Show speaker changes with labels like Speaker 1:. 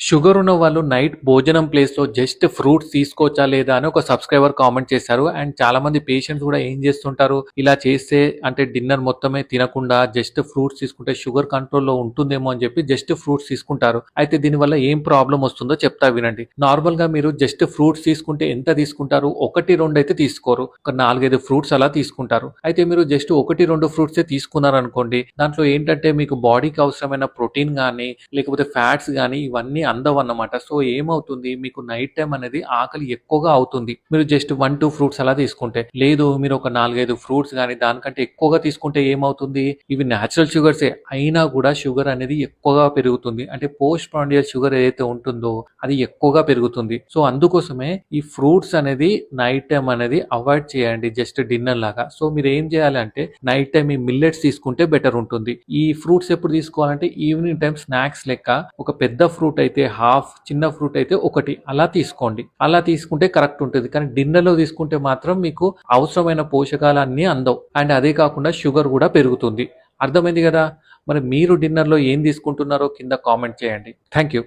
Speaker 1: Sugar ఉన్న వాళ్ళు night భోజనం ప్లేస్లో జస్ట్ ఫ్రూట్స్ తీసుకోవచ్చా లేదా అని ఒక సబ్స్క్రైబర్ కామెంట్ చేశారు. అండ్ చాలా మంది పేషెంట్స్ కూడా ఏం చేస్తుంటారు? ఇలా చేస్తే అంటే డిన్నర్ మొత్తమే తినకుండా జస్ట్ ఫ్రూట్స్ తీసుకుంటే షుగర్ కంట్రోల్లో ఉంటుందేమో అని చెప్పి జస్ట్ ఫ్రూట్స్ తీసుకుంటారు. అయితే దీనివల్ల ఏం ప్రాబ్లం వస్తుందో చెప్తా వినండి. నార్మల్గా మీరు జస్ట్ ఫ్రూట్స్ తీసుకుంటే ఎంత తీసుకుంటారు? ఒకటి రెండు అయితే తీసుకోరు. ఒక నాలుగైదు ఫ్రూట్స్ అలా తీసుకుంటారు. అయితే మీరు జస్ట్ ఒకటి రెండు ఫ్రూట్స్ తీసుకున్నారు అనుకోండి దాంట్లో ఏంటంటే మీకు బాడీకి అవసరమైన ప్రోటీన్ కానీ లేకపోతే ఫ్యాట్స్ కానీ ఇవన్నీ అందవన్నమాట. సో ఏమవుతుంది? మీకు నైట్ టైం అనేది ఆకలి ఎక్కువగా అవుతుంది. మీరు జస్ట్ వన్ టూ ఫ్రూట్స్ అలా తీసుకుంటే. లేదు మీరు ఒక నాలుగైదు ఫ్రూట్స్ కానీ దానికంటే ఎక్కువగా తీసుకుంటే ఏమవుతుంది? ఇవి న్యాచురల్ షుగర్సే అయినా కూడా షుగర్ అనేది ఎక్కువగా పెరుగుతుంది. అంటే పోస్ట్ ప్రాండియల్ షుగర్ ఏదైతే ఉంటుందో అది ఎక్కువగా పెరుగుతుంది. సో అందుకోసమే ఈ ఫ్రూట్స్ అనేది నైట్ టైం అనేది అవాయిడ్ చేయండి. జస్ట్ డిన్నర్ లాగా. సో మీరు ఏం చేయాలంటే నైట్ టైం ఈ మిల్లెట్స్ తీసుకుంటే బెటర్ ఉంటుంది. ఈ ఫ్రూట్స్ ఎప్పుడు తీసుకోవాలంటే ఈవినింగ్ టైం స్నాక్స్ లెక్క ఒక పెద్ద ఫ్రూట్ అయితే హాఫ్ చిన్న ఫ్రూట్ అయితే ఒకటి. అలా తీసుకోండి. అలా తీసుకుంటే కరెక్ట్ ఉంటుంది. కానీ డిన్నర్లో తీసుకుంటే మాత్రం మీకు అవసరమైన పోషకాలు అన్నీ అందవు. అండ్ అదే కాకుండా షుగర్ కూడా పెరుగుతుంది. అర్థమైంది కదా? మరి మీరు డిన్నర్లో ఏం తీసుకుంటున్నారో కింద కామెంట్ చేయండి. Thank you.